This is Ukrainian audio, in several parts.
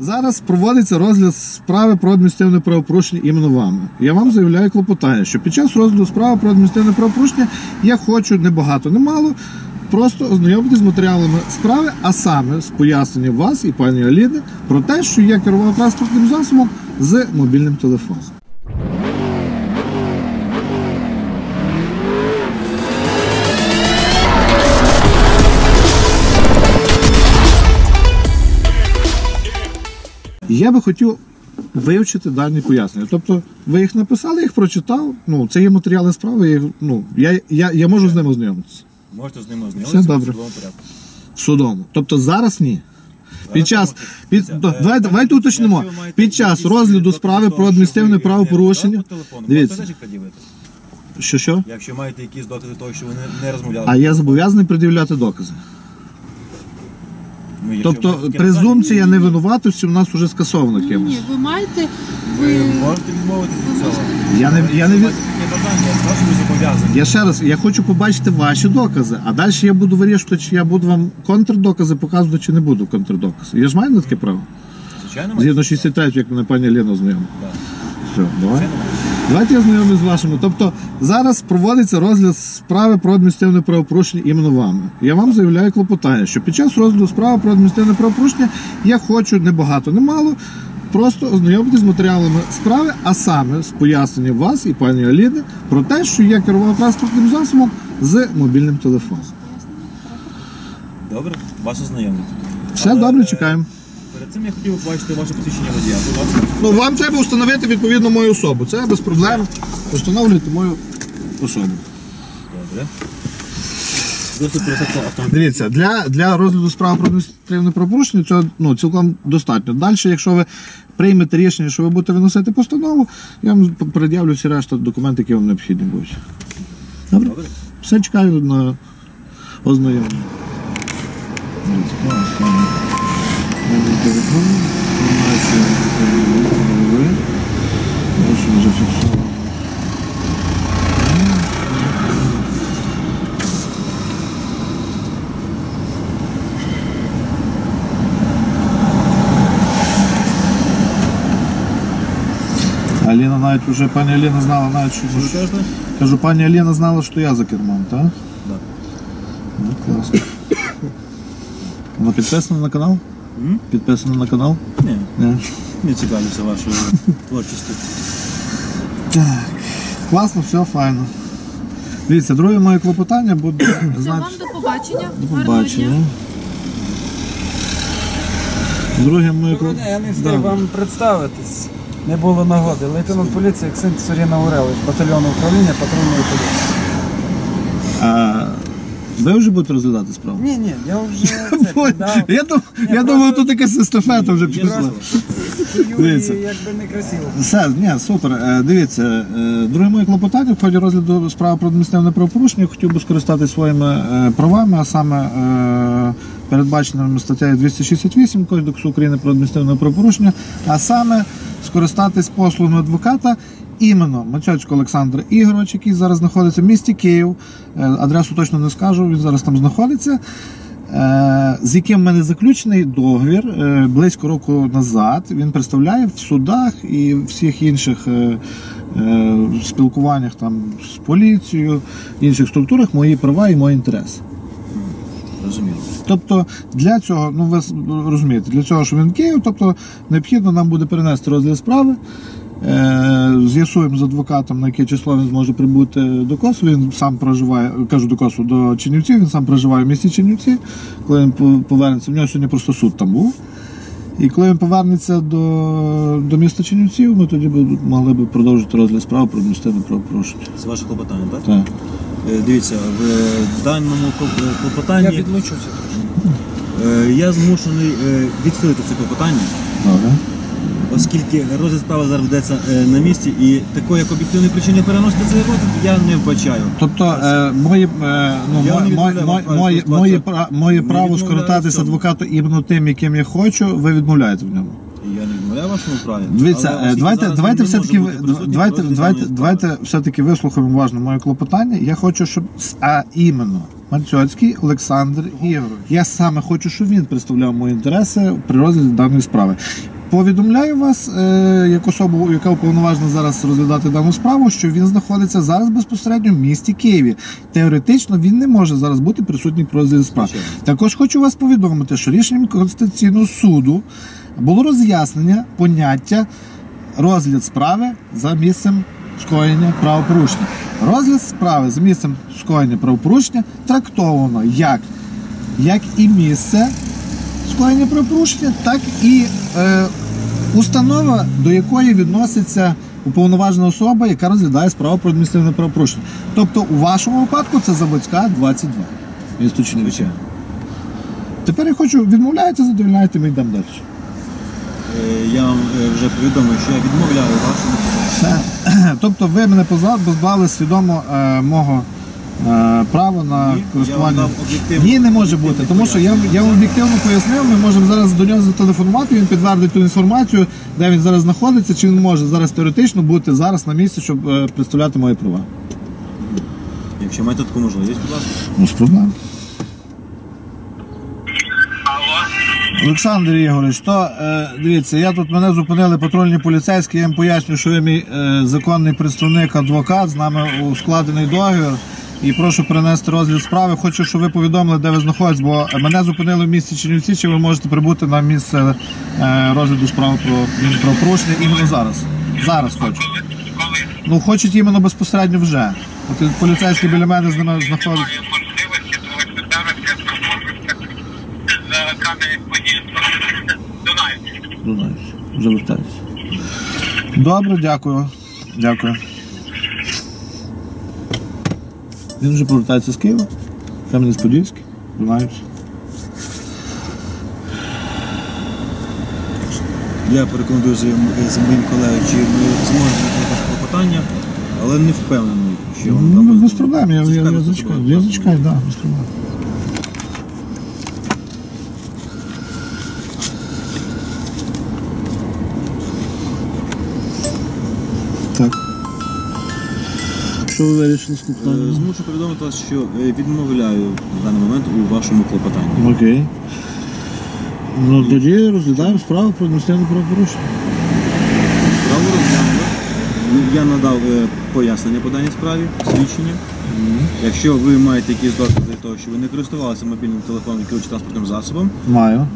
Зараз проводиться розгляд справи про адміністративне правопорушення іменно вами. Я вам заявляю клопотання, що під час розгляду справи про адміністративне правопорушення я хочу не багато, не мало. Просто ознайомитись з матеріалами справи, а саме з поясненням вас і пані Аліни про те, що я керував транспортним засобом з мобільним телефоном. Я би хотів вивчити дані пояснення. Тобто, ви їх написали, їх прочитав. Ну, це є матеріали справи. Я, їх- ну, я, я, я можу з ними ознайомитися. Можете з ними ознайомитися Все добре. в судовому порядку. В судовому. Тобто зараз ні. Під час, під, е, давайте, давайте уточнимо. Під час розгляду справи про адміністративне правопорушення. Дивіться, що що? Якщо маєте якісь докази того, що ви не розмовляли. А я зобов'язаний пред'являти докази. Ну, Тобто презумпція невинуватості у нас вже скасована кимось. ні, ви маєте, ви Ви можете відмовитися від цього. Я не, я не від... Я зобов'язані. Я ще раз, я хочу побачити ваші докази, а далі я буду вирішувати, чи я буду вам контрдокази показувати, чи не буду контрдокази. Я ж маю на таке право? Звичайно. Згідно 63, як мене пані Лена знайома. Да. Все, давай. Звичайно, маєте. Давайте я знайомлюсь з вашими. Тобто зараз проводиться розгляд справи про адміністративне правопорушення іменно вами. Я вам заявляю клопотання, що під час розгляду справи про адміністративне правопорушення я хочу не багато, не мало. Просто ознайомитись з матеріалами справи, а саме з поясненням вас і пані Аліни про те, що я керував транспортним засобом з мобільним телефоном. Добре, ваше знайомі. Все Але, добре, е, чекаємо. Перед цим я хотів би побачити ваше посвідчення водія. Будь ласка. Ну вам треба встановити відповідно мою особу. Це без проблем. Встановлюйте мою особу. Добре. Доступ до автомобіля. Дивіться, для, для розгляду справи про адміністративне правопорушення цього ну, цілком достатньо. Далі, якщо ви приймете рішення, що ви будете виносити постанову, я вам пред'явлю всі решта документи, які вам необхідні будуть. Добре? Добре. Все чекаю на ознайомлення. Дивіться, клас, саме. Мобільний телефон, інформація, ви. Бачимо, зафіксовано. Аліна навіть вже, пані Аліна знала навіть, що... Що ви кажете? Кажу, пані Аліна знала, що я за кермом, так? Да. Ну, класно. Вона підписана на канал? М? Підписана на канал? Ні, Ні. не цікавлюся вашою творчістю. Так. Класно, все файно. Дивіться, друге моє клопотання буде. все, вам Значить, до побачення. до Гарного побачення. дня. Друге моє Доброго дня, я не встиг Да. вам представитись. Не було нагоди. Лейтенант поліції Ксент Соріна Урелич, батальйону управління патрульної поліції. А, ви вже будете розглядати справу? Ні, ні, я вже це подав. Я, дум, я думав, тут якась естафета вже пішла. Юрій, Дивіться. якби не красиво. Все, ні, супер. Е, Дивіться, е, друге моє клопотання в ході розгляду справи про адміністративне правопорушення хотів би скористатися своїми е, правами, а саме е, передбаченими статтею 268 Кодексу України про адміністративне правопорушення, а саме скористатись послугами адвоката. Іменно Мацьоцького Олександра Ігорович, який зараз знаходиться в місті Київ. Е, Адресу точно не скажу, він зараз там знаходиться. Е, з яким в мене заключений договір е, близько року назад. Він представляє в судах і всіх інших спілкуваннях там з поліцією, інших структурах мої права і мої інтереси. Розуміло. Тобто для цього, ну ви розумієте, для цього, що він Київ, тобто необхідно нам буде перенести розгляд справи. Е, з'ясуємо з адвокатом, на яке число він зможе прибути до Косу. Він сам проживає, кажу до Косу, до Чернівців, він сам проживає в місті Чернівці. Коли він повернеться, в нього сьогодні просто суд там був. І коли він повернеться до, до міста Чернівців, ми тоді б могли б продовжити розгляд справи про адміністративне правопорушення. Це ваше клопотання, так? Так. Е, Дивіться, в даному Я клопотанні відлучуся трошки. е, я змушений е, відхилити це клопотання, Добре. Оскільки розгляд справи зараз ведеться е, на місці і такої як об'єктивної причини переносити цей розгляд я не вбачаю. Тобто е, моє, е, ну, Я не відмовляю моє, право моє, пра- моє Не право відмовляю в цьому. адвокату іменно тим, яким я хочу, ви відмовляєте в ньому. Я не відмовляю вашому праві. Дивіться, е, давайте, давайте все-таки може ви- бути присутній в давайте, давайте, давайте все-таки вислухаємо уважно моє клопотання. Я хочу, щоб с- а іменно Марцьоцький Олександр Ігорович. Я саме хочу, щоб він представляв мої інтереси при розгляді даної справи. Повідомляю вас, е, як особу, яка уповноважена зараз розглядати дану справу, що він знаходиться зараз безпосередньо в місті Києві. Теоретично він не може зараз бути присутній при розгляді справи. Також хочу вас повідомити, що рішенням Конституційного суду було роз'яснення поняття розгляд справи за місцем скоєння правопорушення. Розгляд справи за місцем скоєння правопорушення трактовано як, як і місце скоєння правопорушення, так і е, установа, до якої відноситься уповноважена особа, яка розглядає справу про адміністративне правопорушення. Тобто, у вашому випадку це Заводська 22. Місто Чернівці. Тепер я хочу, відмовляєте, задовольняєте, ми йдемо далі. Е, Я вам е, вже повідомив, що я відмовляю вашому Тобто ви мене позбавили свідомо е, мого е, права на Ні, користування. Ні, не може бути, тому що я, я вам об'єктивно пояснив, ми можемо зараз до нього зателефонувати, він підтвердить ту інформацію, де він зараз знаходиться, чи він може зараз теоретично бути зараз на місці, щоб е, представляти мої права. Якщо маєте таку можливість, будь ласка. Ну, з проблем. Олександр Ігорович, то е, дивіться, я тут мене зупинили патрульні поліцейські, я їм поясню, що ви мій е, законний представник, адвокат, з нами ускладений договір. І прошу перенести розгляд справи. Хочу, щоб ви повідомили, де ви знаходитесь, бо мене зупинили в місті Чернівці, чи ви можете прибути на місце е, розгляду справи про правопорушення іменно зараз. Зараз хочу. Ну, хочуть іменно безпосередньо вже. От поліцейські біля мене з ними знаходяться. Маю можливості, тому що зараз я знаходжуся за кам'янець подільського Дунаївці. Донаюсь, вже вертаюся. Добре, дякую. Дякую. Він вже повертається з Києва. Кам'янець-Подільський, Донаюсь. Я порекомендую з моїм- колегою, чи ми зможемо ваше клопотання, але не впевнений, що вам Ну, без проблем, я, я, я зачекаю. Я зачекаю, так, да, без проблем. Що ви вирішили з Е, клопотанням? Змушу повідомити вас, що е, відмовляю в даний момент у вашому клопотанні. Окей. Ну тоді розглядаємо справу про адміністративне правопорушення. Право розглянули. Ну, Я надав е, пояснення по даній справі, свідчення. Якщо ви маєте якісь докази того, що ви не користувалися мобільним телефоном керуючи транспортним засобом, Маю.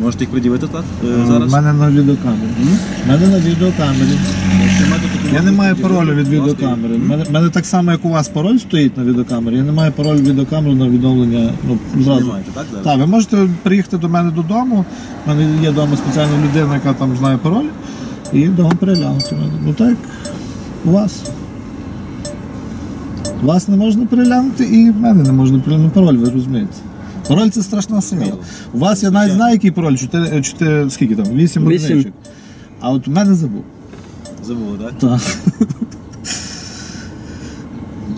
Можете їх приділити так е, У зараз. мене на відеокамері. У мене на відеокамері. Якщо маєте таку Я не можливість маю паролю від будь ласка, відеокамери. У м? мене, мене так само, як у вас пароль стоїть на відеокамері. Я не маю паролю від відеокамери на відновлення. Ну, зразу. так? зараз? Так, ви можете приїхати до мене додому. У мене є вдома спеціальна людина, яка там знає пароль, і вдома переглянути мене. Ну так, у вас. Вас не можна переглянути, і в мене не можна переглянути пароль, ви розумієте. Пароль це страшна сила. У вас я навіть знаю, який пароль, 4, 4 скільки там? 8 Вісім. одиничок. А от у мене забув. Забув, так? Так.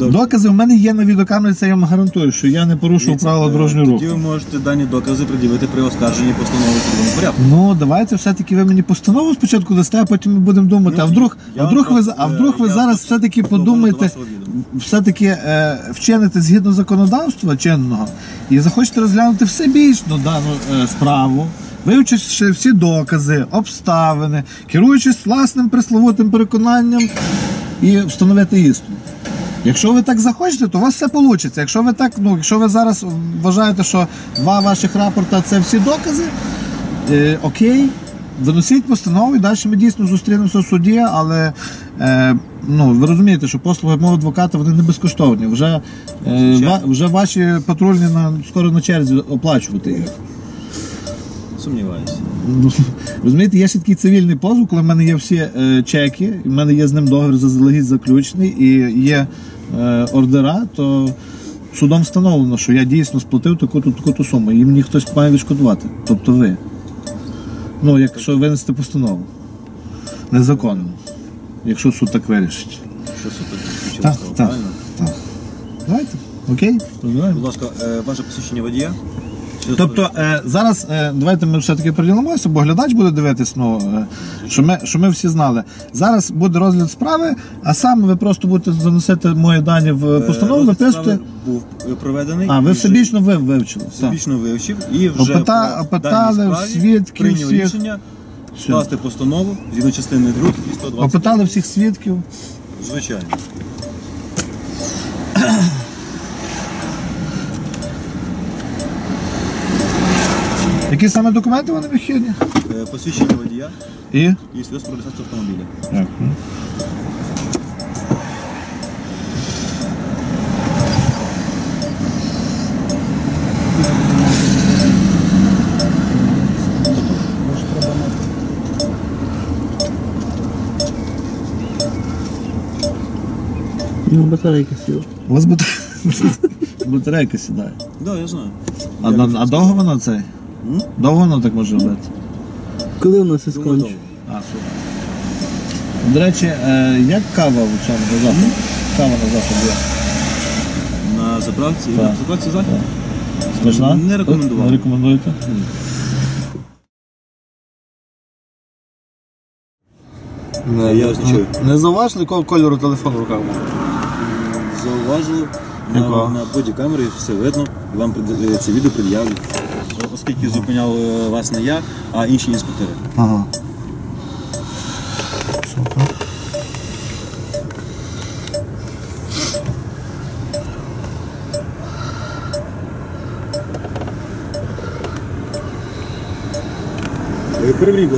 Докази в мене є на відеокамері, це я вам гарантую, що я не порушував Дивіться, правила е, дорожнього Тоді ви можете дані докази пред'явити при оскарженні постанови судовому порядку. Ну, давайте все-таки ви мені постанову спочатку дасте, а потім ми будемо думати. А вдруг, а вдруг ви, просто, а вдруг ви е, зараз все-таки подумаєте, все-таки е, вчините згідно законодавства чинного і захочете розглянути всебічну дану е, справу, вивчивши всі докази, обставини, керуючись власним присловутим переконанням і встановити істину. Якщо ви так захочете, то у вас все вийде. Якщо ви так, ну якщо ви зараз вважаєте, що два ваших рапорта це всі докази, е, окей, виносіть постанову і далі ми дійсно зустрінемося в суді, але е, ну, ви розумієте, що послуги мого адвоката вони не безкоштовні. Вже, е, ва, вже ваші патрульні на, скоро на черзі оплачувати їх. Сумніваюся. Ну, Розумієте, є ще такий цивільний позов, коли в мене є всі е, чеки, в мене є з ним договір заздалегідь заключений і є ордера, то судом встановлено, що я дійсно сплатив таку-то таку суму. І мені хтось має відшкодувати. Тобто ви. Ну, якщо винести постанову. Незаконно. Якщо суд так вирішить. Що суд так вирішить, Так, так. правильно? Так. Давайте. Окей? Будь Розглядаємо. ласка, е, ваше посвідчення водія. Тобто е, зараз е, давайте ми все-таки приділимося, бо глядач буде дивитись, ну, е, що, ми, що ми всі знали. Зараз буде розгляд справи, а саме ви просто будете заносити мої дані в постанову, Розгляд справи був е, проведений. А, ви і всебічно ви вивчили. Все. всебічно вивчив і вже Опита- по опитали даній справі свідків прийняв всіх. рішення скласти постанову згідно частини 2 і 120. Опитали всіх свідків. Звичайно. Які саме документи вони вихідні? Е, Посвідчення водія І? і свідоцтво про реєстрацію автомобіля. Ну, батарейка сіла. У вас батарейка, батарейка сідає. Так, да, я знаю. А, Я на- а довго воно цей? М? Довго воно так може робити? Коли у нас і скончить? А, супер. До речі, е, як кава у цьому на заході? Кава на заході. є? На заправці, Так. на заправці захід. Смачна? Не рекомендував. Не рекомендуєте? Не, Я чую. Не зауважили, якого кольору телефон в руках був? Зауважили Якого? на, на бодікамері, все видно, і вам пред- е, це відео пред'являть. Оскільки зупиняв е, вас не я, а інші інспектори. Ага. Супер. Ви перевіріть,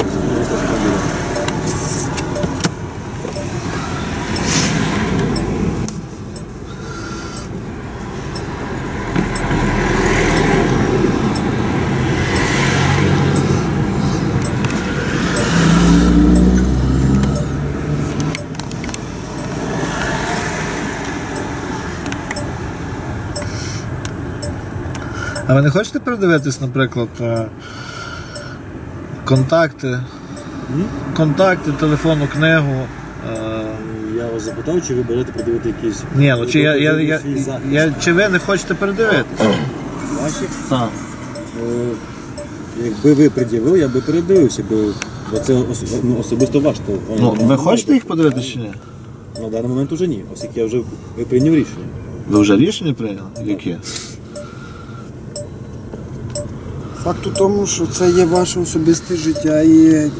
А ви не хочете передивитись, наприклад, е, контакти, контакти, телефонну книгу? е, Я вас запитав, чи ви берете придивити якісь Ні, ну чи я, я, я, я, чи ви не хочете передивитись? Ваші? Так. Е, Якби ви пред'явили, я би передивився, бо це ну, особисто ваш телефон. Ну, ви хочете їх подивитися чи ні? На даний момент уже ні, оскільки я вже прийняв рішення. Ви вже рішення прийняли? Яке? Факт у тому, що це є ваше особисте життя і е,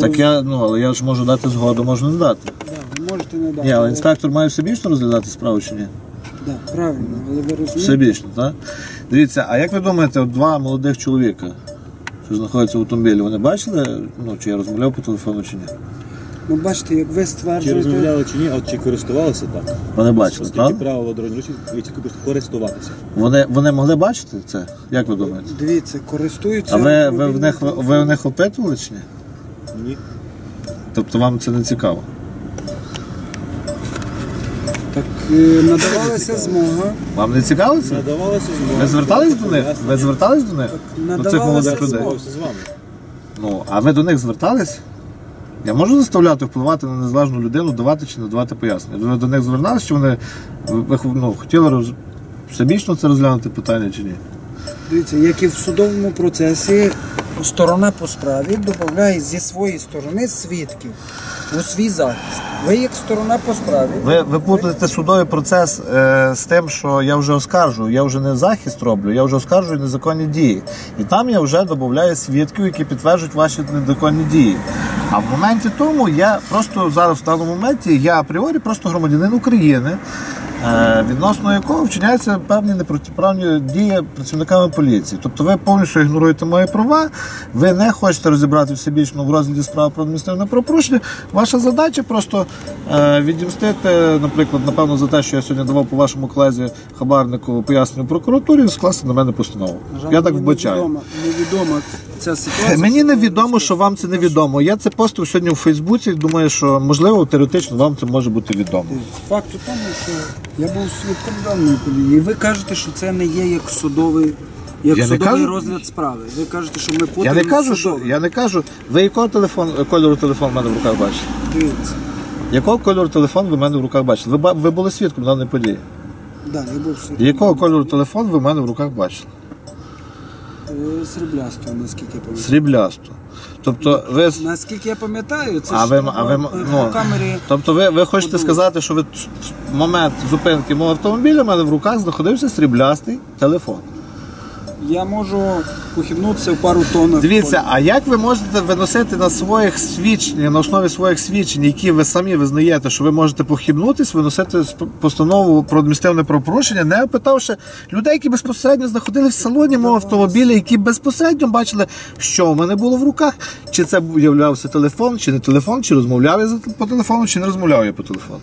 Так я, ну, але я ж можу дати згоду, можу не дати. Да, ви можете не дати. Ні, але інспектор має всебічно розглядати справу чи ні? Да, правильно, але ви розумієте, Всебічно, так? Дивіться, а як ви думаєте, от два молодих чоловіка, що знаходяться в автомобілі, вони бачили, ну, чи я розмовляв по телефону чи ні? Ну бачите, як ви Чи стверджуєте, розмовляли чи ні, а чи користувалися так? Вони бачили, Оскільки правда? правило дорожнього руху ви тільки просто користуватися. Вони, вони могли бачити це? Як ви думаєте? дивіться, користуються. А ви, ви, в них, ви в них опитували чи ні? Ні. Тобто вам це не цікаво? Так е, надавалася змога. Вам не цікаво це? Надавалося змога. Ви звертались до них? Ви звертались до них? До цих молодих людей? змога. З вами. Ну, а ви до них звертались? Я можу заставляти впливати на незалежну людину, давати чи не давати пояснення. Ви до них звернулись, чи вони ну, хотіли роз... всебічно це розглянути питання чи ні? Дивіться, як і в судовому процесі, сторона по справі додає зі своєї сторони свідків у свій захист. Ви як сторона по справі. Ви, ви путаєте судовий процес е, з тим, що я вже оскаржую, я вже не захист роблю, я вже оскаржую незаконні дії. І там я вже додаю свідків, які підтверджують ваші незаконні дії. А в моменті тому я просто зараз в даному моменті я апріорі просто громадянин України, відносно якого вчиняються певні непротиправні дії працівниками поліції. Тобто ви повністю ігноруєте мої права, ви не хочете розібрати всебічно в розгляді справи про адміністративне правопорушення. Ваша задача просто е, відімстити, наприклад, напевно, за те, що я сьогодні давав по вашому колезі хабарнику пояснення прокуратурі, і скласти на мене постанову. Жаль, я так вбачаю. Невідома, невідома ця ситуація. Мені невідомо, що вам це невідомо. Я це постив сьогодні у Фейсбуці. Думаю, що можливо теоретично вам це може бути відомо. Факт у тому, що я був свідком даної події. І ви кажете, що це не є як судовий, як Я не судовий кажу- розгляд справи. Ви кажете, що ми Я не кажу, що я не кажу. Ви якого телефон кольору телефон в мене в руках бачите? Дивіться. Якого кольору телефон ви в мене в руках бачите? Ви ба- ви були свідком даної події. Да, я був свідком. Якого кольору телефон ви в мене в руках бачили? Е, наскільки я пам'ятаю. Сріблясто. Тобто ви. Наскільки я пам'ятаю, це А ж ви, а ви, е, ну, камері. тобто ви, ви хочете подумати. сказати, що ви в момент зупинки мого автомобіля в мене в руках знаходився сріблястий телефон. Я можу похибнутися в пару тонн. Дивіться, а як ви можете виносити на своїх свідчень, на основі своїх свідчень, які ви самі визнаєте, що ви можете похибнутись, виносити постанову про адміністративне правопорушення, не опитавши людей, які безпосередньо знаходились в салоні мого автомобіля, які безпосередньо бачили, що в мене було в руках, чи це являвся телефон, чи не телефон, чи розмовляв я по телефону, чи не розмовляв я по телефону.